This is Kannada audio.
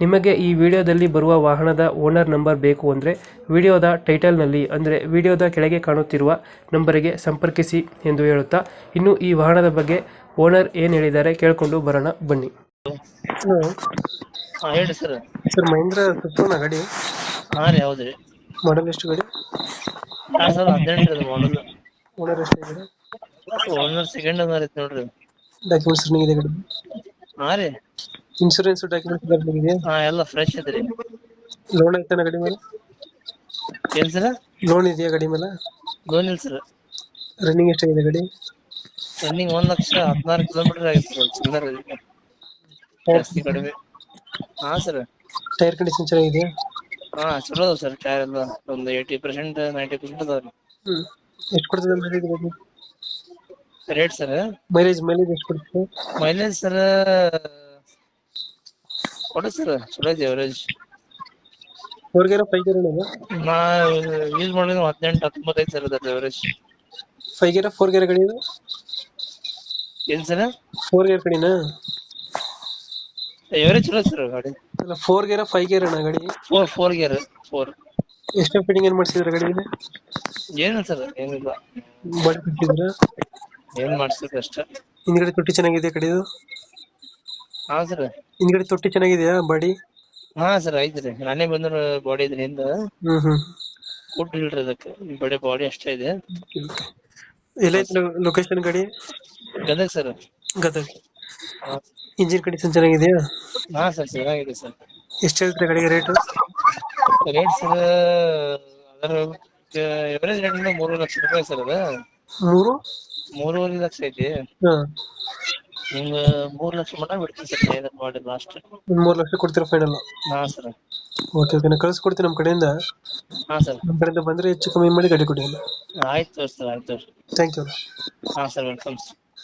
ನಿಮಗೆ ಈ ವಿಡಿಯೋದಲ್ಲಿ ಬರುವ ವಾಹನದ ಓನರ್ ನಂಬರ್ ಬೇಕು ಅಂದರೆ ವಿಡಿಯೋದ ಟೈಟಲ್ನಲ್ಲಿ ಅಂದರೆ ವಿಡಿಯೋದ ಕೆಳಗೆ ಕಾಣುತ್ತಿರುವ ನಂಬರಿಗೆ ಸಂಪರ್ಕಿಸಿ ಎಂದು ಹೇಳುತ್ತಾ ಇನ್ನು ಈ ವಾಹನದ ಬಗ್ಗೆ ಓನರ್ ಏನು ಹೇಳಿದ್ದಾರೆ ಕೇಳಿಕೊಂಡು ಬರೋಣ ಬನ್ನಿ. ಹಾ ಹೇಳಿ ಸರ್. ಸರ್ ಮಹೇಂದ್ರ ಸುತ್ತೋಣ ಗಾಡಿ? ಹಾ ರೀ ಹೌದ್ರಿ ಮಾಡಲ್ ಎಷ್ಟು ಗಾಡಿ? ಎರಡ್ ಸರ್ ಹದಿನೆಂಟು ಮಾಡಲ್ ಓನರ್ ಎಷ್ಟಾಗಿದೆ ಓನರ್ ಸೆಕೆಂಡ್ ಓನರ್ ಐತಿ ನೋಡ್ರಿ. ಡಾಕ್ಯುಮೆಂಟ್ಸ್ ರನ್ನಿಂಗ್ ಇದೆ ಗಾಡಿ? ಹಾ ರೀ. ಇನ್ಶೂರೆನ್ಸ್ ಡಾಕ್ಯುಮೆಂಟ್ಸ್ ಎಲ್ಲ ನಿಮಗೆ? ಹಾ ಎಲ್ಲ ಫ್ರೆಶ್ ಐತ್ರಿ ಲೋನ್ ಐತನ ಗಾಡಿ ಮೇಲೆ ಏನ್ ಸರ್ ಲೋನ್ ಇದೆಯಾ ಗಾಡಿ ಮೇಲೆ ಲೋನ್ ಇಲ್ಲ ಸರ್ ರನ್ನಿಂಗ್ ಎಷ್ಟಾಗಿದೆ ಗಾಡಿ? ರನ್ನಿಂಗ್ ಒಂದ್ ಲಕ್ಷ ಹದಿನಾರು ಕಿಲೋಮೀಟರ್ ಆಗಿತ್ತು ಸರ್ ಚಿಲ್ಲರ್ ಜಾಸ್ತಿ ಕಡಿಮೆ. ಹಾ ಸರ್ ಟೈರ್ ಕಂಡೀಷನ್ ಚೆನ್ನಾಗಿದೆಯಾ? ಹಾ ಚಲೋ ಅದಾವ ಸರ್ ಟೈರ್ ಎಲ್ಲ. ಒಂದು ಏಯ್ಟಿ ಪರ್ಸೆಂಟ್ ನೈಂಟಿ ಪರ್ಸೆಂಟ್ ಅದಾವ್ರಿ ಹ್ಮ್. ಎಷ್ಟು ಕೊಡ್ತದೆ ಮೈಲೇಜ್ ಗಾಡಿ? Rate sir. ಮೈಲೇಜ್ ಮೈಲೇಜ್ ಎಷ್ಟು ಕೊಡ್ತೀವಿ ಮೈಲೇಜ್ ಸರ್ ಕೊಡಿ ಸರ್ ಚಲೋ ಇದೆ average four gear five gear ನಾ ಯೂಸ್ ಮಾಡಿದ್ರೆ ಹದಿನೆಂಟು ಹತ್ತೊಂಬತ್ತು ಐತಿ ಸರ್ ಅದು average five gear four gear ಗಾಡಿ ಏನು ಸರ್? ಫೋರ್ ಗೇರ್ ಕಡಿನಾ ಎವರೇಜ್ ಚಲೋ ಸರ್ ಗಾಡಿ. ಅಲ್ಲ ಫೋರ್ ಗೇರ ಫೈವ್ ಗೇರ್ ಅಣ್ಣ ಗಾಡಿ? ಫೋರ್ ಫೋರ್ ಗೇರ್ ಫೋರ್ ಎಷ್ಟು ಫಿಟ್ಟಿಂಗ್ ಏನ್ ಮಾಡ್ಸಿದ್ರ ಗಾಡಿಗೆ ಏನಿಲ್ಲ ಸರ್ ಏನಿಲ್ಲ. ಬಾಡಿ ಕಟ್ಟಿದ್ರ ಏನ್ ಮಾಡ್ಸಿದ್ರೆ ಅಷ್ಟೇ? ಹಿಂದ್ಗಡೆ ತೊಟ್ಟಿ ಚೆನ್ನಾಗಿದೆ ಕಡೆದು? ಹಾ ಸರ್. ಹಿಂದ್ಗಡೆ ತೊಟ್ಟಿ ಚೆನ್ನಾಗಿದೆಯಾ ಬಾಡಿ? ಹಾ ಸರ್ ಐತ್ರಿ. ನಾನೇ ಬಂದ್ರ ಬಾಡಿ ಇದ್ರಿ ಹಿಂದ. ಹ್ಮ್ ಹ್ಮ್. ಫುಡ್ ಇಲ್ರಿ ಅದಕ್ಕೆ. ಬರೀ ಬಾಡಿ ಅಷ್ಟೇ ಇದೆ. ಎಲ್ಲೈತೆ ಲೊಕೇಶನ್ ಗಾಡಿ Gadag sir. Gadag. Engine condition ಚೆನ್ನಾಗಿದೆಯಾ? ಹಾ ಸರ್ ಚೆನ್ನಾಗಿದೆ ಸರ್. ಎಷ್ಟು ಹೇಳ್ತೀರಾ ಗಾಡಿಗೆ ರೇಟ್? ರೇಟ್ ಸರ್ ಅದರ ಎವರೇಜ್ ರೇಟ್ ಮೂರು ಲಕ್ಷ ರೂಪಾಯಿ ಸರ್ ಅದ. ಮೂರು? ಮೂರುವರೆ ಲಕ್ಷ ಐತಿ. ಹಾ. ನಿಮ್ಗ ಮೂರ್ ಲಕ್ಷ ಮಟ್ಟ ಬಿಡ್ತೀನಿ ಸರ್ ಏನಾದ್ರು ಮಾಡಿ ಲಾಸ್ಟ್ ಮೂರು ಲಕ್ಷ ಕೊಡ್ತೀರಾ ಫೈನಲ್ ಹಾ ಸರ್. ಓಕೆ ಓಕೆ ನಾ ಕಳಿಸ್ಕೊಡ್ತೀನಿ ನಮ್ಮ ಕಡೆಯಿಂದ. ಹಾ ಸರ್. ನಮ್ಮ ಕಡೆಯಿಂದ ಬಂದ್ರೆ ಹೆಚ್ಚು ಕಮ್ಮಿ ಮಾಡಿ ಗಾಡಿ ಕೊಡಿ ಆಯ್ತು ಸರ್ ಆಯ್ತು ಥ್ಯಾಂಕ್ ಯು ಹಾ ಸರ್ ವೆಲ್ಕಮ್